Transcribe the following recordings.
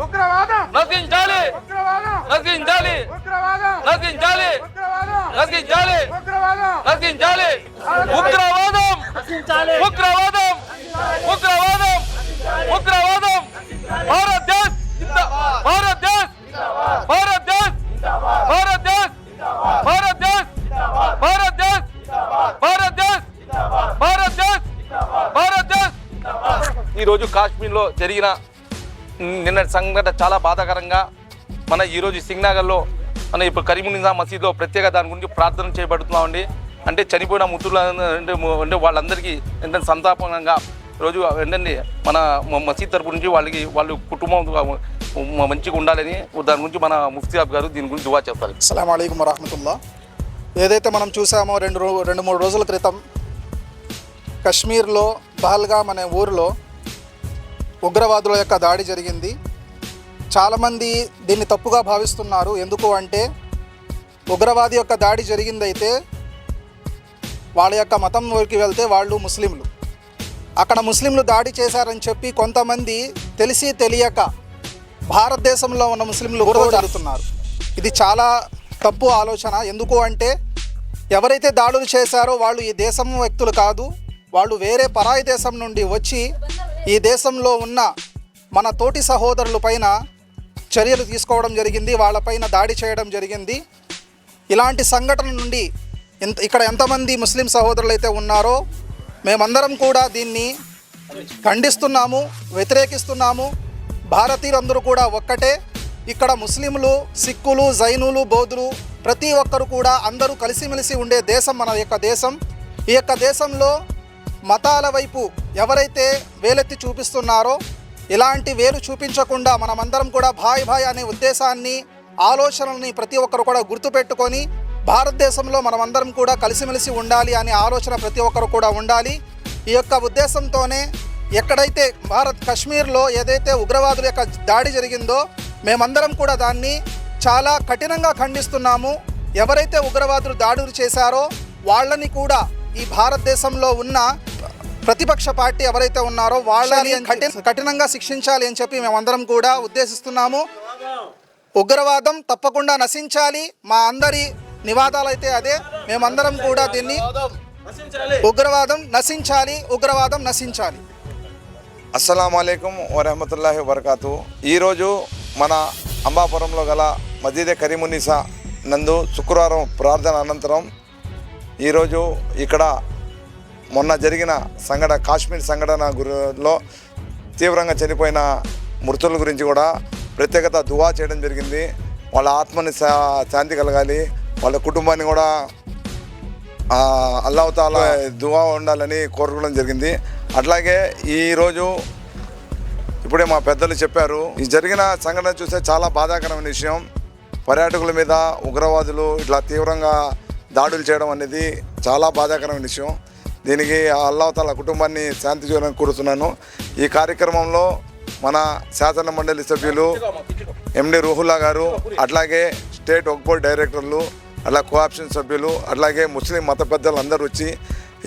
ఉగ్రవాదం నశించాలి ఉగ్రవాదం నశించాలి ఉగ్రవాదం నశించాలి ఉగ్రవాదం నశించాలి ఉగ్రవాదం నశించాలి ఉగ్రవాదం ఉగ్రవాదం ఉగ్రవాదం ఉగ్రవాదం భారత్ దేశ్ భారత్ దేశ్ భారత్ దేశ్ భారత్ దేశ్ భారత్ దేశ్ భారత్ దేశ్ భారత్ దేశ్ భారత్ దేశ్ భారత్ దేశ్ ఈరోజు కాశ్మీర్లో జరిగిన నిన్న సంఘటన చాలా బాధాకరంగా మన ఈరోజు సింగ్నగర్లో మన ఇప్పుడు కరీమునిజా మసీద్లో ప్రత్యేక దాని గురించి ప్రార్థన చేయబడుతున్నామండి. అంటే చనిపోయిన ముతుల అంటే అంటే వాళ్ళందరికీ ఏంటంటే సంతాపంగా రోజు ఏంటండి మన మసీద్ తరపు నుంచి వాళ్ళకి వాళ్ళు కుటుంబం మంచిగా ఉండాలని దాని గురించి మన ముఫ్తీ సాబ్ గారు దీని గురించి దువా చెప్తారు అస్సలం అయికం వరహమతుల్లా. ఏదైతే మనం చూసామో రెండు రెండు మూడు రోజుల క్రితం కశ్మీర్లో పహల్గామ్ అనే ఊరిలో ఉగ్రవాదుల యొక్క దాడి జరిగింది. చాలామంది దీన్ని తప్పుగా భావిస్తున్నారు. ఎందుకు అంటే ఉగ్రవాది యొక్క దాడి జరిగిందైతే వాళ్ళ యొక్క మతంలోకి వెళ్తే వాళ్ళు ముస్లింలు. అక్కడ ముస్లింలు దాడి చేశారని చెప్పి కొంతమంది తెలిసి తెలియక భారతదేశంలో ఉన్న ముస్లింలు కూడా జరుగుతున్నారు ఇది చాలా తప్పు ఆలోచన. ఎందుకు అంటే ఎవరైతే దాడులు చేశారో వాళ్ళు ఈ దేశం వ్యక్తులు కాదు. వాళ్ళు వేరే పరాయి దేశం నుండి వచ్చి ఈ దేశంలో ఉన్న మన తోటి సహోదరుల పైన చర్యలు తీసుకోవడం జరిగింది వాళ్ళపైన దాడి చేయడం జరిగింది. ఇలాంటి సంఘటన నుండి ఎంత ఇక్కడ ఎంతమంది ముస్లిం సహోదరులు అయితే ఉన్నారో మేమందరం కూడా దీన్ని ఖండిస్తున్నాము వ్యతిరేకిస్తున్నాము. భారతీయులందరూ కూడా ఒక్కటే. ఇక్కడ ముస్లింలు సిక్కులు జైనులు బౌద్ధులు ప్రతి ఒక్కరు కూడా అందరూ కలిసిమెలిసి ఉండే దేశం మన యొక్క దేశం. ఈ యొక్క దేశంలో మతాల వైపు ఎవరైతే వేలెత్తి చూపిస్తున్నారో ఇలాంటి వేలు చూపించకుండా మనమందరం కూడా భాయ్ భాయ్ అనే ఉద్దేశాన్ని ఆలోచనల్ని ప్రతి ఒక్కరు కూడా గుర్తుపెట్టుకొని భారతదేశంలో మనమందరం కూడా కలిసిమెలిసి ఉండాలి అనే ఆలోచన ప్రతి ఒక్కరు కూడా ఉండాలి. ఈ యొక్క ఉద్దేశంతోనే ఎక్కడైతే భారత్ కశ్మీర్లో ఏదైతే ఉగ్రవాదుల యొక్క దాడి జరిగిందో మేమందరం కూడా దాన్ని చాలా కఠినంగా ఖండిస్తున్నాము. ఎవరైతే ఉగ్రవాదులు దాడులు చేశారో వాళ్ళని కూడా ఈ భారతదేశంలో ఉన్న ప్రతిపక్ష పార్టీ ఎవరైతే ఉన్నారో వాళ్ళని కఠిన కఠినంగా శిక్షించాలి అని చెప్పి మేమందరం కూడా ఉద్దేశిస్తున్నాము. ఉగ్రవాదం తప్పకుండా నశించాలి. మా అందరి నివాదాలైతే అదే. మేమందరం కూడా దీన్ని ఉగ్రవాదం నశించాలి ఉగ్రవాదం నశించాలి. అస్సలం అయికం వరహమతుల్లాహి వబర్కాతు. ఈరోజు మన అంబాపురంలో గల మసీదే కరీమునిసా నందు శుక్రవారం ప్రార్థన అనంతరం ఈరోజు ఇక్కడ మొన్న జరిగిన సంఘటన కాశ్మీర్ సంఘటన గురిలో తీవ్రంగా చనిపోయిన మృతుల గురించి కూడా ప్రత్యేకత దువా చేయడం జరిగింది. వాళ్ళ ఆత్మని శా- శాంతి కలగాలి. వాళ్ళ కుటుంబాన్ని కూడా ఆ, దువా ఉండాలని కోరుకోవడం జరిగింది. అట్లాగే ఈరోజు ఇప్పుడే మా పెద్దలు చెప్పారు ఈ జరిగిన సంఘటన చూస్తే చాలా బాధాకరమైన విషయం. పర్యాటకుల మీద ఉగ్రవాదులు ఇట్లా తీవ్రంగా దాడులు చేయడం అనేది చాలా బాధాకరమైన విషయం. దీనికి అల్లాహతాల కుటుంబాన్ని శాంతి చేయడానికి కోరుతున్నాను. ఈ కార్యక్రమంలో మన శాసన మండలి సభ్యులు ఎండి రూహుల్లా గారు అట్లాగే స్టేట్ ఒక్బోర్డ్ డైరెక్టర్లు అలా కోఆప్షన్ సభ్యులు అట్లాగే ముస్లిం మత పెద్దలు అందరూ వచ్చి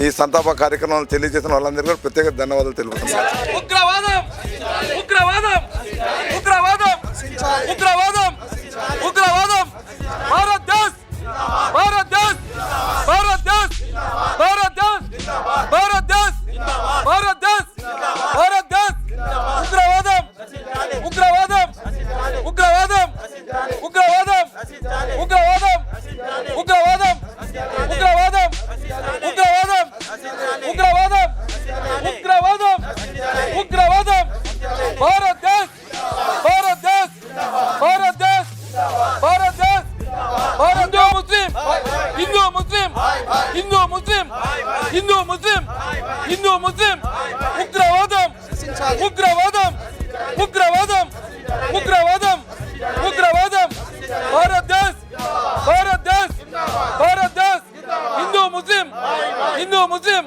ఈ సంతాప కార్యక్రమాలు తెలియజేసిన వాళ్ళందరికీ ప్రత్యేక ధన్యవాదాలు తెలుపుతున్నాను. Hindu Muslim. Hindu Muslim. Hindu Muslim. Hindu Muslim. Ugravadım. Ugravadım. Ugravadım. Ugravadım. Ugravadım. Bharat Desh. Bharat Desh. Bharat Desh. Hindu Muslim. Hindu Muslim.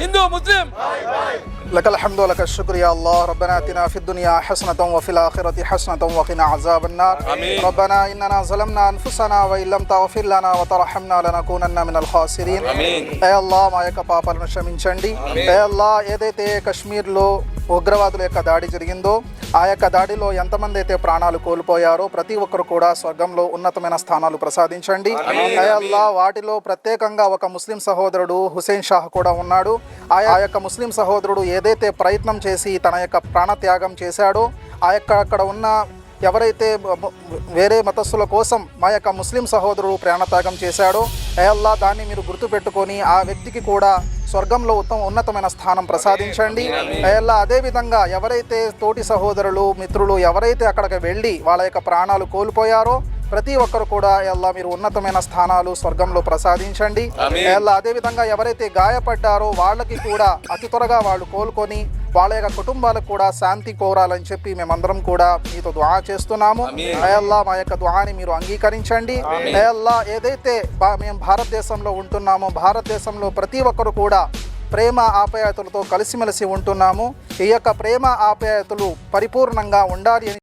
Hindu Muslim. Hindu Muslim. لك الحمد ولك الشكر يا الله ربنا اتنا في الدنيا حسنة وفي الآخرة حسنة وقنا عذاب النار آمين. ربنا إننا ظلمنا أنفسنا وإن لم تغفر لنا وترحمنا لنكونن من الخاسرين آمين. ఏ అల్లా మా యొక్క పాపాలను క్షమించండి ఏ అల్లా ఏదైతే కశ్మీర్లో ఉగ్రవాదుల యొక్క దాడి జరిగిందో ఆ యొక్క దాడిలో ఎంతమంది అయితే ప్రాణాలు కోల్పోయారో ప్రతి ఒక్కరు కూడా స్వర్గంలో ఉన్నతమైన స్థానాలు ప్రసాదించండి. అయా అల్లా వాటిలో ప్రత్యేకంగా ఒక ముస్లిం సహోదరుడు హుసేన్ షాహ్ కూడా ఉన్నాడు. ఆ ఆ యొక్క ముస్లిం సహోదరుడు ఏదైతే ప్రయత్నం చేసి తన యొక్క ప్రాణత్యాగం చేశాడో ఆ యొక్క అక్కడ ఉన్న ఎవరైతే వేరే మతస్థుల కోసం మా యొక్క ముస్లిం సహోదరుడు ప్రాణత్యాగం చేశాడో అయల్లా దాన్ని మీరు గుర్తుపెట్టుకొని ఆ వ్యక్తికి కూడా స్వర్గంలో ఉత్తమ ఉన్నతమైన స్థానం ప్రసాదించండి. అయల్లా అదేవిధంగా ఎవరైతే తోటి సహోదరులు మిత్రులు ఎవరైతే అక్కడికి వెళ్ళి వాళ్ళ యొక్క ప్రాణాలు కోల్పోయారో ప్రతి ఒక్కరు కూడా అల్లా మీరు ఉన్నతమైన స్థానాలు స్వర్గంలో ప్రసాదించండి. అల్లా అదేవిధంగా ఎవరైతే గాయపడ్డారో వాళ్ళకి కూడా అతి త్వరగా వాళ్ళు కోలుకొని వాళ్ళ యొక్క కుటుంబాలకు కూడా శాంతి కోరాలని చెప్పి మేమందరం కూడా మీతో దుఆ చేస్తున్నాము. అయల్లా మా యొక్క దుఆని మీరు అంగీకరించండి. అయల్లా ఏదైతే మేము భారతదేశంలో ఉంటున్నామో భారతదేశంలో ప్రతి ఒక్కరు కూడా ప్రేమ ఆప్యాయతలతో కలిసిమెలిసి ఉంటున్నాము. ఈ యొక్క ప్రేమ ఆప్యాయతలు పరిపూర్ణంగా ఉండాలి అని